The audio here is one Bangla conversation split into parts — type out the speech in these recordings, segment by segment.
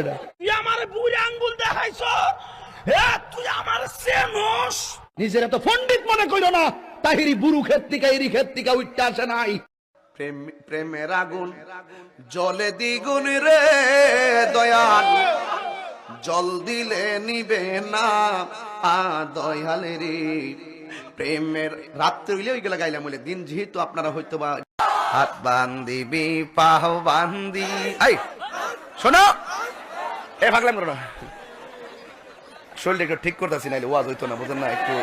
এটা তুই আমার বুড়ি আঙ্গুল দেখাইছ? তুই আমার সেনস নিজের এত পণ্ডিত মনে কইল না। তাহিরি বুরু ক্ষেত থেকে এরি ক্ষেত থেকে উঠতে আসে নাই। প্রেম প্রেমের আগুন জলে দ্বিগুণ রে দয়াল। জল দিলে নিবে না আ দয়ালে রে প্রেমের রাত্রে হইলে ওইগুলা গাইলাম বলে দিন যেহেতু আপনারা হয়তো বা হাত বান্দিবি পাহ বান্দি আই শোনো। এ ভাগলাম করো না। শরীরটা একটু ঠিক করতেছি নাইলে ওয়াজ হইতো না বুঝেন না একটু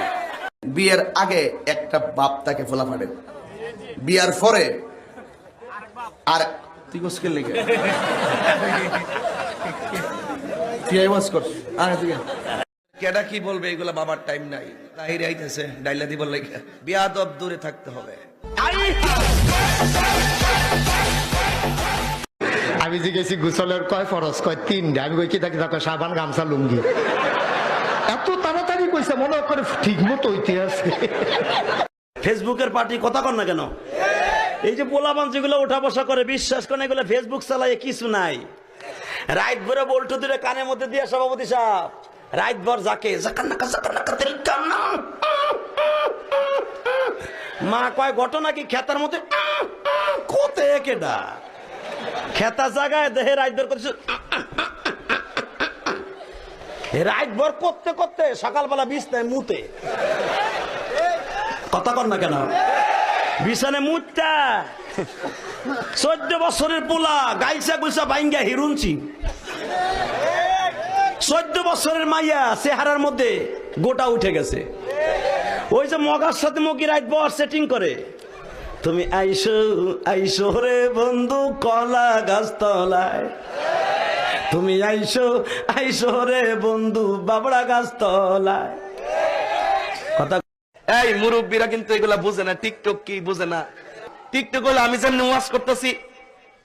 বিয়ের আগে একটা বাপ তাকে ফোলা ফাটে। বিয়ার পরে আর তুই মুশকিল লেগে তুই এই ওয়াজ কর আরে তুই কেডা কি বলবে এগুলা বাবার টাইম নাই। তাহিরে আইতেছে ডাইলা দিবার লাগে। বিয়াদব দূরে থাকতে হবে। আমি জিজ্ঞেসি, গুসলের কয় ফরজ? কয়, তিনটা। আমি কই, কি থাকি? দেখো সাবান, গামছা, লুঙ্গি। এত তাড়াতাড়ি কইছে, মনে করে ঠিক মতো হইতে আছে ফেসবুকের পার্টি কথা কর না কেন? এই যে পোলাবান যেগুলো ওঠা বসা করে, বিশ্বাস করে এগুলো ফেসবুক চালায় কিছু নাই। রাইট ভরে বল্টু দিলে কানের মধ্যে দিয়ে সভাপতি সাহেব রাইট ভর যাকে মা কয়, ঘটনা কি খেতার মধ্যে? কোতে কেডা খেতা জাগায় দেহে রাইট ভর করছে। রাইট ভর করতে করতে সকালবেলা বিছনায় মুতে। কথা কর না কেন? বিছানে মুতটা। চোদ্দ বছরের পোলা গাইসা গুইসা বাইঙ্গা হিরুনছি চোদ্দ বছরের মাইয়া চেহারার মধ্যে গোটা উঠে গেছে। ওই যে মগার সাথে মকি রাইট বর সেটিং করে। তুমি আইসো আইসো রে বন্ধু কলা গাছ তলায় তুমি আইসো আইসো রে বন্ধু বাবড়া গাছ তলায় কথা এই মুরব্বীরা কিন্তু এগুলা বুঝে না টিকটক কি বুঝে না। টিকটক হলো আমি যেমনি ওয়াজ করতেছি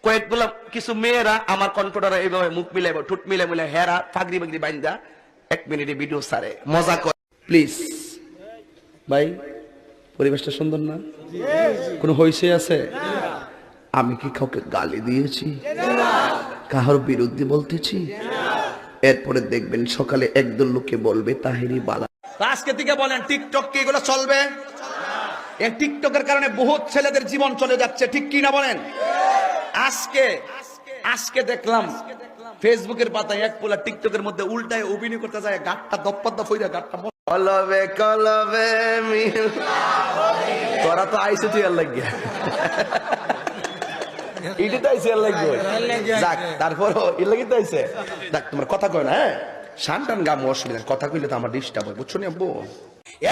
কয়েকগুলা কিছু মেয়েরা আমার কণ্ঠটারা এইভাবে মুখ মিলাইব ঠুট মিলাই মিলাই হেরা ফাগরি বাগরি বাইন্দা এক মিনিটে ভিডিও সারে মজা করে প্লিজ ভাই পরিবেশটা সুন্দর না? কোনো হইসে আছে? আমি কি কাউকে গালি দিয়েছি? কাহার বিরুদ্ধে বলতেছি? এরপরে দেখবেন সকালে একদল লোকে বলবে তাহেরি বালা আজকে থেকে বলেন টিকটক কি এগুলো চলবে? এই টিকটকের কারণে বহুত ছেলেদের জীবন চলে যাচ্ছে ঠিক কি না বলেন? আজকে আজকে দেখলাম ফেসবুকের পাতায় এক পোলা টিকটকের মধ্যে উল্টায় অভিনয় করতে যায় গাটটা দপ হইরা গাটটা কলবে কলবে মিল তোরা তো আইসে তুই আর লাগিয়া ইডি তো আইসে আর লাগবে। যাক তারপর এর লাগি তো আইসে। যাক তোমার কথা কয় না হ্যাঁ? শান টান গাম অসুবিধা। কথা কইলে তো আমার ডিস্টার্ব হয় বুঝছ নি আব্বু?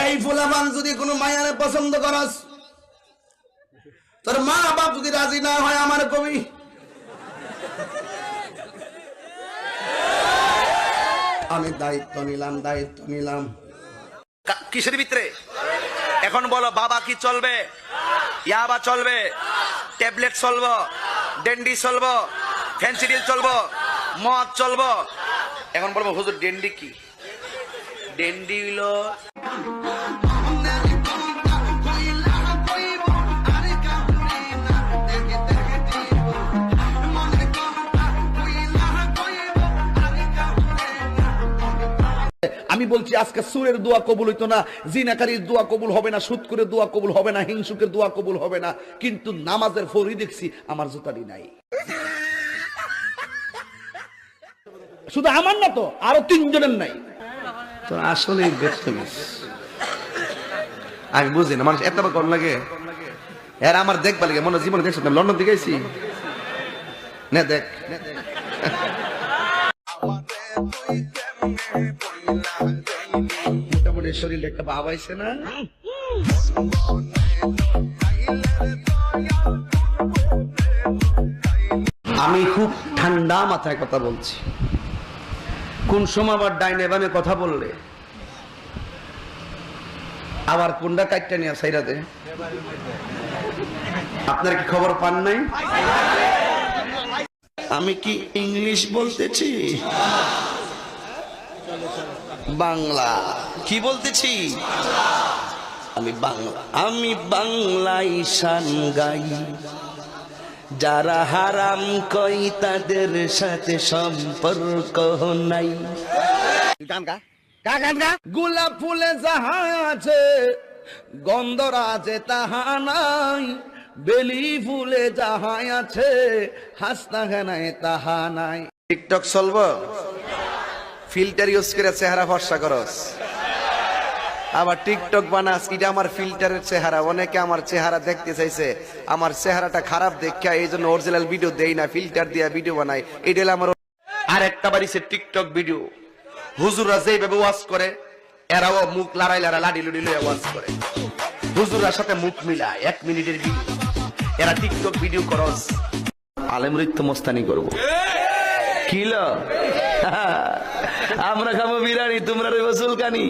এই ফুলাবান যদি কোনো মায়ারে পছন্দ করস তোর মা বাপ যদি রাজি না হয় আমার কবি। আমি দায়িত্ব নিলাম দায়িত্ব নিলাম। কিসের ভিতরে? এখন বলো, বাবা কি চলবে? ইয়াবা চলবে? ট্যাবলেট চলবো? ডেন্ডি চলবো? ফেন্সিডিল চলবো? মদ চলবো? এখন বলব, হুজুর, ডেন্ডি কি? ডেন্ডি হইল আমি বলছি আজকে সুরের দোয়া কবুল হইতো না জিনাকারীর দোয়া কবুল হবে না সুৎকুরের দোয়া কবুল হবে না হিংসুকের দোয়া কবুল হবে না কিন্তু নামাজের ফরি দেখছি আমার জুতারি নাই। শুধু আমার না তো আরও তিনজনের নাই। তো আসলে আমি বুঝি না মানুষ এত কম লাগে। এর আমার দেখবা লাগে মনে জীবনে দেখছ না লন্ডন থেকে আইছি। না দেখ। একটা ভাব আইছে না? আমি খুব ঠান্ডা মাথায় কথা বলছি। কোন সময় আবার ডাইনে বামে কথা বললে? আবার কোনটা কাটটা নিয়ে সাইরাতে আপনার কি খবর পান নাই? আমি কি ইংলিশ বলতেছি? বাংলা। কি বলতেছি? আমি বাংলা। আমি বাংলা ঈশান গাই। যারা হারাম কই তাদের সাথে সম্পর্ক নাই। গোলাপ ফুলে যাহা আছে গন্ধরাজে তাহা নাই। বেলি ফুলে যাহা আছে হাসনা খানায় তাহা নাই। টিকটক চলব? ফিল্টার ইউজ করে চেহারা ফর্সা করস। আবার টিকটক বানাস এটা আমার ফিল্টারের চেহারা। অনেকে আমার চেহারা দেখতে চাইছে আমার চেহারাটা খারাপ দেখা এই জন্য অরিজিনাল ভিডিও দেই না ফিল্টার দিয়া ভিডিও বানাই। এটা আমার আর একটা বাড়িছে টিকটক ভিডিও হুজুররা যেভাবে ওয়াজ করে এরাও মুখ লড়াই লড়া লাডি লুডি লইয়া ওয়াজ করে। হুজুরার সাথে মুখ মিলা এক মিনিটের ভিডিও এরা টিকটক ভিডিও করস। আলেম রিত্য মোস্তানি করব। কিল আমরা খাব বিরিয়ানি তোমরা রইব চুলকানি।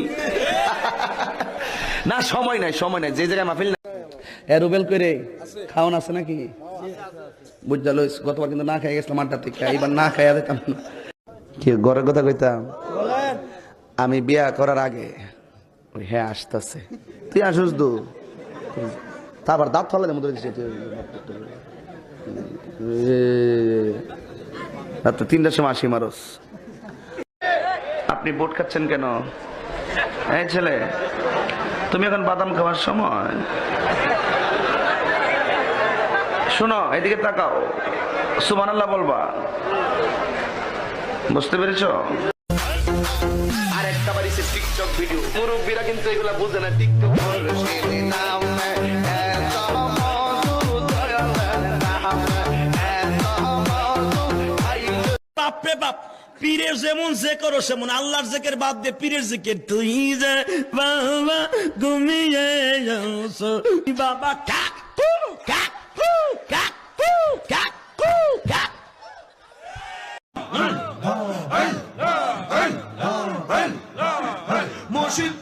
না সময় নাই সময় নাই যে জায়গায় মাহফিল করে খাওয়ান আছে নাকি? লইস গতবার কিন্তু না খাই গেছিলাম আড্ডা থেকে এবার না খাইয়া দিতাম না। কি ঘরের কথা কইতাম? আমি বিয়া করার আগে হ্যাঁ আসতেছে। তুই আসুস দু। তারপর দাঁত ফলা দেবো রাত তিনটার সময় আসি মারস। আপনি বোট খাচ্ছেন কেন? এই ছেলে তুমি এখন বাদাম খাওয়ার সময়। শোনো এদিকে তাকাও। সুমান আল্লাহ বলবা। বুঝতে পেরেছ? আর একটা বাড়িছে টিকটক ভিডিও মুরব্বীরা কিন্তু এগুলা বুঝে না। টিকটক বাপরে বাপ। পীরের যেমন করো সেমন, আল্লাহর জেকের বাদ দিয়ে পীরের জেকের তুই যে বাবা ঘুমিয়ে বাবা কাকু কাকু কাকু কাকু কাকু মুর্শিদ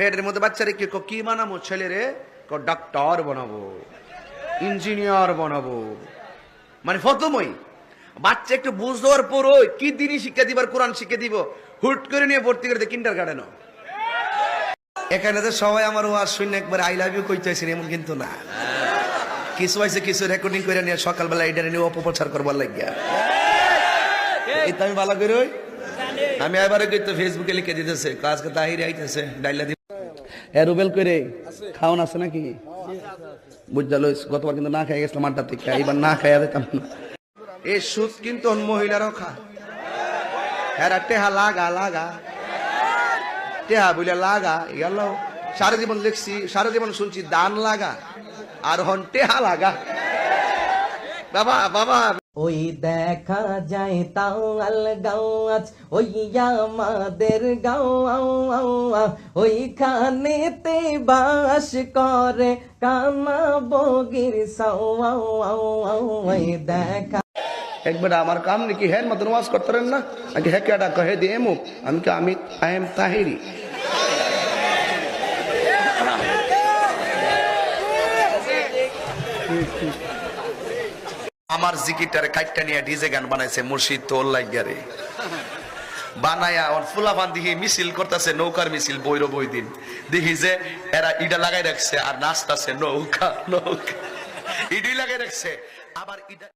ফেরের মধ্যে বাচ্চারে কি কি বানাবো? ছেলেরে ডাক্তার বানাবো ইঞ্জিনিয়ার বানাবো। মানে ফতময়। বাচ্চা একটু বুঝ দেওয়ার পরও কি দিনই শিক্ষা দিবার, কোরআন শিক্ষা দিব, হুট করে নিয়ে ভর্তি করে কিন্ডার গার্ডেনও এখানে তো সবাই আমার ওয়াজ শুনে একবার আই লাভ ইউ কইতেছেন এমন কিন্তু না। কিছু হয়েছে, কিছু রেকর্ডিং করে নিয়ে সকালবেলা এটা নিয়ে অপপ্রচার করবার লাগিয়া। তো আমি ভালো করে ওই। আমি এবারে কিন্তু ফেসবুকে লিখে দিতেছে আজকে তাহিরে আইতেছে, ডাইলা দিব এরুবেল করে খাওয়ান আছে নাকি? বুঝা লইস গতবার কিন্তু না খাই গেছিলাম আড্ডা থেকে এবার না খাইয়া দিতাম না। এই সুদ কিন্তু মহিলারাও খায় হ্যাঁ টেহা লাগা লাগা। টেহা বলে লাগা গেল। সারা জীবন লিখছি, সারা জীবন শুনছি, দান লাগা। আর হন টেহা লাগা। বাবা বাবা ওই দেখা যায় তাল গাছ ওই আমাদের গাও ওইখানেতে বাস করে কানা বগির ওই দেখা একবার আমার কাম নাকি হ্যাঁ মতন ওয়াজ করতেন না? আগে হ্যাঁ কেডা কহে দিয়ে আমি আমি, আই এম তাহিরি। আমার জিকিটারে কাইটটা নিয়ে ডিজে গান বানাইছে মুর্শিদ তোল লাগিয়ারে বানায়া ফুলাফান দিহি মিছিল করতেছে, নৌকার মিছিল বইর বই দিন দেখি যে এরা ইটা লাগাই রাখছে আর নাচতাছে নৌকা নৌকা। ইডি লাগাই রাখছে, আবার ইটা